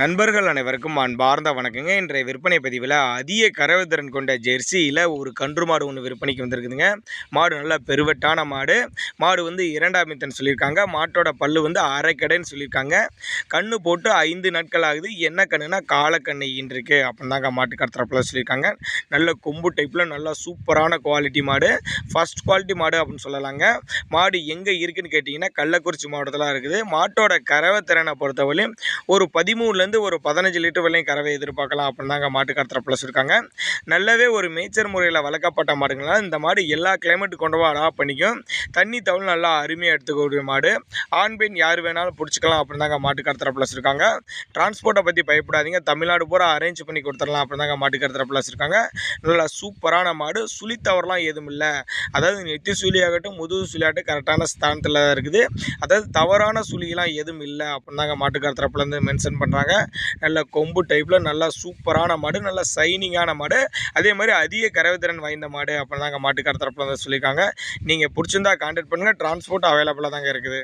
நண்பர்கள் அனைவருக்கும் அன்பார்ந்த வணக்கங்க. இன்றைய விற்பனை பதிவில் அதிக கறவைத்திறன் கொண்ட ஜெர்சியில் ஒரு கன்று மாடு ஒன்று விற்பனைக்கு வந்திருக்குதுங்க. மாடு நல்லா பெருவெட்டான மாடு. மாடு வந்து இரண்டாம் மித்தன் சொல்லியிருக்காங்க. மாட்டோட பல்லு வந்து அரைக்கடைன்னு சொல்லியிருக்காங்க. கண்ணு போட்டு ஐந்து நாட்கள் ஆகுது. என்ன கண்ணுனா காலக்கண்ணு ஈன்றிருக்கு அப்படின்னாங்க மாட்டு கடத்துறப்பில் சொல்லியிருக்காங்க. நல்ல கொம்பு டைப்பில் நல்லா சூப்பரான குவாலிட்டி மாடு. ஃபர்ஸ்ட் குவாலிட்டி மாடு அப்படின்னு சொல்லலாங்க. மாடு எங்கே இருக்குதுன்னு கேட்டிங்கன்னா கள்ளக்குறிச்சி மாவட்டத்தில் இருக்குது. மாட்டோட கறவை திறனை பொறுத்தவரையும் ஒரு பதிமூணுலேருந்து ஒரு பதினஞ்சு லிட்டர் வரையும் கறவை எதிர்பார்க்கலாம் அப்படின்னு தாங்க மாட்டு கடத்துற இருக்காங்க நல்லாவே ஒரு மேய்ச்சல் முறையில் வளர்க்கப்பட்ட மாடுங்களாம். இந்த மாடு எல்லா கிளைமேட் கொண்டு அடா பண்ணிக்கும். தண்ணி தவிர நல்லா அருமையாக எடுத்துக்கக்கூடிய மாடு. ஆண் பெண் யார் வேணாலும் பிடிச்சிக்கலாம் அப்படின்னு தாங்க மாட்டு கடத்துற ப்ளஸ் இருக்காங்க டிரான்ஸ்போர்ட்டை பற்றி பயப்படாதீங்க. தமிழ்நாடு பூரா அரேஞ்ச் பண்ணி கொடுத்துடலாம் அப்படின்னு தாங்க மாட்டு கடத்துற ப்ளஸ் இருக்காங்க நல்லா சூப்பரான மாடு. சுழி தவறலாம் எதுவும் இல்லை. அதாவது நெத்தி சுழியாகட்டும் முதுகு சுழியாகட்டும் கரெக்டான ஸ்தானத்தில் தான் இருக்குது. அதாவது தவறான சுழியெலாம் எதுவும் இல்லை அப்படின்னு தாங்க மாட்டுக்காரத்தரப்புலேருந்து மென்ஷன் பண்ணுறாங்க நல்ல கொம்பு டைப்பில் நல்லா சூப்பரான மாடு நல்ல சைனிங்கான மாடு. அதே மாதிரி அதிக கறவைத்திறன் வாய்ந்த மாடு அப்படின்னு தாங்க தான் சொல்லியிருக்காங்க. நீங்கள் பிடிச்சிருந்தா கான்டாக்ட் பண்ணுங்கள் டிரான்ஸ்போர்ட் அவைலபிளாக தாங்க இருக்குது.